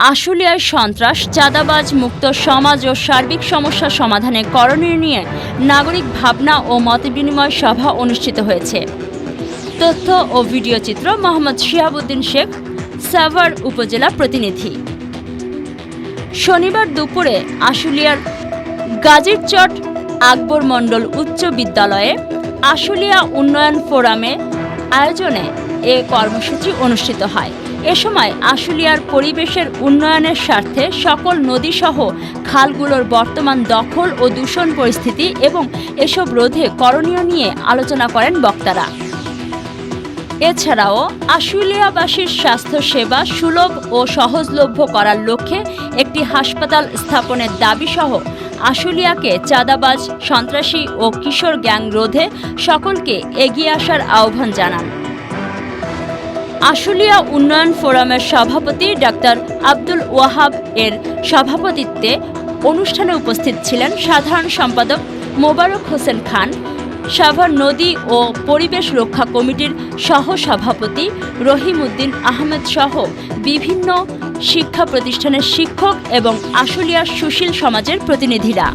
আশুলিয়ার সন্ত্রাস, চাঁদাবাজ, মুক্ত সমাজ ও সার্বিক সমস্যা সমাধানে করণীয় নিয়ে নাগরিক ভাবনা ও মতবিনিময় সভা অনুষ্ঠিত হয়েছে। তথ্য ও ভিডিও চিত্র মোহাম্মদ শিহাবুদ্দিন শেখ, সাভার উপজেলা প্রতিনিধি। শনিবার দুপুরে আশুলিয়ার গাজীরচট আকবর মণ্ডল উচ্চ বিদ্যালয়ে আশুলিয়া উন্নয়ন ফোরামে আয়োজনে এ কর্মসূচি অনুষ্ঠিত হয়। এ সময় আশুলিয়ার পরিবেশের উন্নয়নের স্বার্থে সকল নদীসহ খালগুলোর বর্তমান দখল ও দূষণ পরিস্থিতি এবং এসব রোধে করণীয় নিয়ে আলোচনা করেন বক্তারা। এছাড়াও আশুলিয়াবাসীর স্বাস্থ্য সেবা সুলভ ও সহজলভ্য করার লক্ষ্যে একটি হাসপাতাল স্থাপনের দাবিসহ আশুলিয়াকে চাঁদাবাজ, সন্ত্রাসী ও কিশোর গ্যাং রোধে সকলকে এগিয়ে আসার আহ্বান জানান। আশুলিয়া উন্নয়ন ফোরামের সভাপতি ডাক্তার আব্দুল ওয়াহাব এর সভাপতিত্বে অনুষ্ঠানে উপস্থিত ছিলেন সাধারণ সম্পাদক মোবারক হোসেন খান, সাভার নদী ও পরিবেশ রক্ষা কমিটির সহ সভাপতি রহিম উদ্দিন আহমেদ সহ বিভিন্ন শিক্ষা প্রতিষ্ঠানের শিক্ষক এবং আশুলিয়ার সুশীল সমাজের প্রতিনিধিরা।